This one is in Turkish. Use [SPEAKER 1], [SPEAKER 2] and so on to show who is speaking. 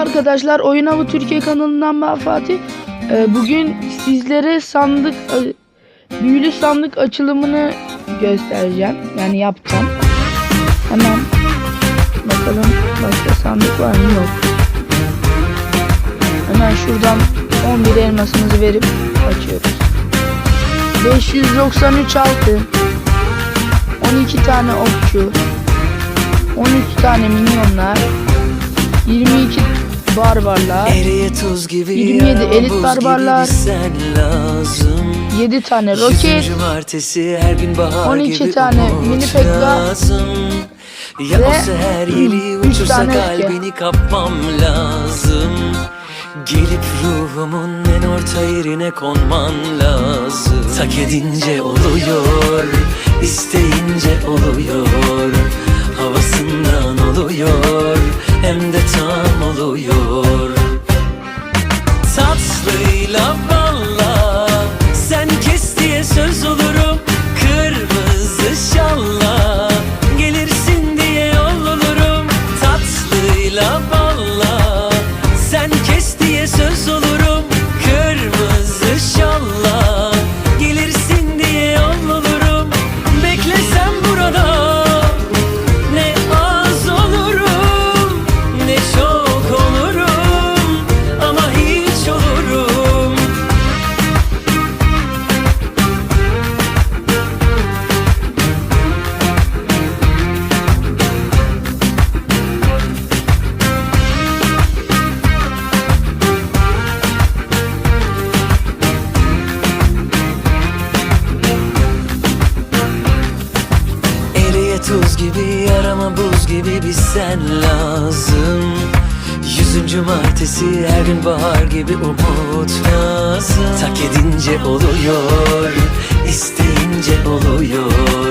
[SPEAKER 1] arkadaşlar. Oyun Avı Türkiye kanalından ben Fatih. Ee, bugün sizlere sandık e, büyülü sandık açılımını göstereceğim. Yani yapacağım. Hemen bakalım başka sandık var mı yok. Hemen şuradan 11 elmasımızı verip açıyoruz. 593 altın. 12 tane okçu. 13 tane minyonlar. 22 barbarlar.
[SPEAKER 2] Eriye tuz gibi
[SPEAKER 1] 27
[SPEAKER 2] yara,
[SPEAKER 1] elit barbarlar.
[SPEAKER 2] gibi bir sen lazım.
[SPEAKER 1] 7 tane roket.
[SPEAKER 2] cumartesi her gün bahar
[SPEAKER 1] 12
[SPEAKER 2] gibi
[SPEAKER 1] tane mini pekka.
[SPEAKER 2] lazım. Ya
[SPEAKER 1] ve
[SPEAKER 2] yeli
[SPEAKER 1] üç
[SPEAKER 2] uçursa kalbini kapmam lazım. Gelip ruhumun en orta yerine konman lazım. Tak edince oluyor isteyince oluyor. Havasından oluyor hem de tam oluyor. Tatlıyla balla Sen kes diye söz olurum. Kırmızı şalla Gelirsin diye yol olurum. Tatlıyla balla Sen kes diye söz olurum tuz gibi yarama buz gibi bir sen lazım. Yüzüncü martesi her gün bahar gibi umut lazım. Tak edince oluyor isteyince oluyor